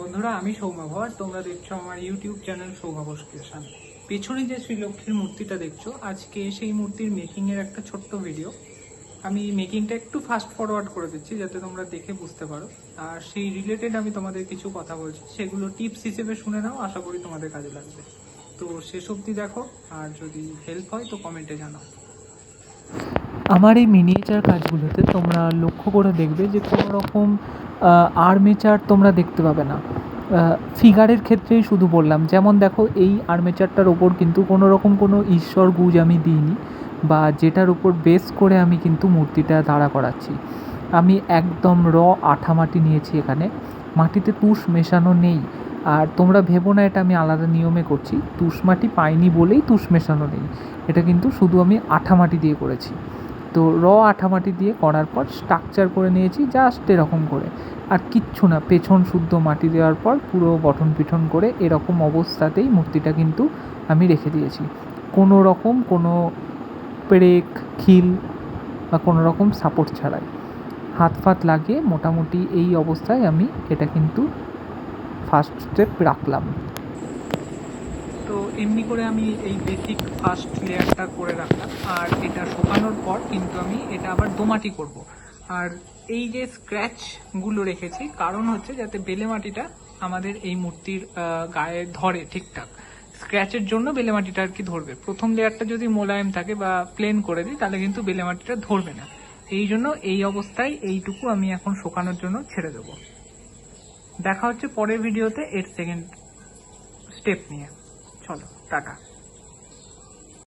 বন্ধুরা, আমি সৌমাভ আর তোমরা দেখছ আমার ইউটিউব চ্যানেল সৌমাভ ক্রিয়েশন। পেছনে যে শ্রীলক্ষ্মীর মূর্তিটা দেখছ, আজকে সেই মূর্তির মেকিংয়ের একটা ছোট্ট ভিডিও আমি মেকিংটা একটু ফাস্ট ফরওয়ার্ড করে দিচ্ছি, যাতে তোমরা দেখে বুঝতে পারো। আর সেই রিলেটেড আমি তোমাদের কিছু কথা বলছি, সেগুলো টিপস হিসেবে শুনে নাও, আশা করি তোমাদের কাজে লাগবে। তো শেষ অবধি দেখো, আর যদি হেল্প হয়, তো কমেন্টে জানাও। আমার এই মিনিয়েচার কাজগুলোতে তোমরা লক্ষ্য করে দেখবে যে কোনো রকম আর্মেচার তোমরা দেখতে পাবে না। ফিগারের ক্ষেত্রেই শুধু বললাম, যেমন দেখো এই আর্মেচারটার ওপর কিন্তু কোনো রকম কোনো ঈশ্বর গুজ আমি দিইনি বা যেটার উপর বেস করে আমি কিন্তু মূর্তিটা দাঁড়া করাচ্ছি। আমি একদম র আঠা মাটি নিয়েছি এখানে। মাটিতে তুষ মেশানো নেই। আর তোমরা ভেবো না এটা আমি আলাদা নিয়মে করছি। তুষ মাটি পাইনি বলেই তুষ মেশানো নেই। এটা কিন্তু শুধু আমি আঠা মাটি দিয়ে করেছি। তো র আঠা মাটি দিয়ে করার পর স্ট্রাকচার করে নিয়েছি জাস্ট এরকম করে। আর কিচ্ছু না, পেছন শুদ্ধ মাটি দেওয়ার পর পুরো গঠন পিঠন করে এরকম অবস্থাতেই মূর্তিটা কিন্তু আমি রেখে দিয়েছি। কোনো রকম কোনো পেরেক, খিল বা কোনো রকম সাপোর্ট ছাড়াই। হাত ফাত লাগিয়ে মোটামুটি এই অবস্থায় আমি এটা কিন্তু ফার্স্ট স্টেপ রাখলাম। তো এমনি করে আমি এই বেসিক ফার্স্ট লেয়ারটা করে রাখলাম। আর এটা শুকানোর পর কিন্তু আমি এটা আবার দোমাটি করব। আর এই যে স্ক্র্যাচগুলো রেখেছি, কারণ হচ্ছে যাতে বেলে মাটিটা আমাদের এই মূর্তির গায়ে ধরে ঠিকঠাক। স্ক্র্যাচের জন্য বেলে মাটিটা আর কি ধরবে। প্রথম লেয়ারটা যদি মোলায়েম থাকে বা প্লেন করে দিই, তাহলে কিন্তু বেলে মাটিটা ধরবে না। এই জন্য এই অবস্থায় এইটুকু আমি এখন শোকানোর জন্য ছেড়ে দেবো। দেখা হচ্ছে পরের ভিডিওতে, এর সেকেন্ড স্টেপ নিয়ে। চলো টাটা।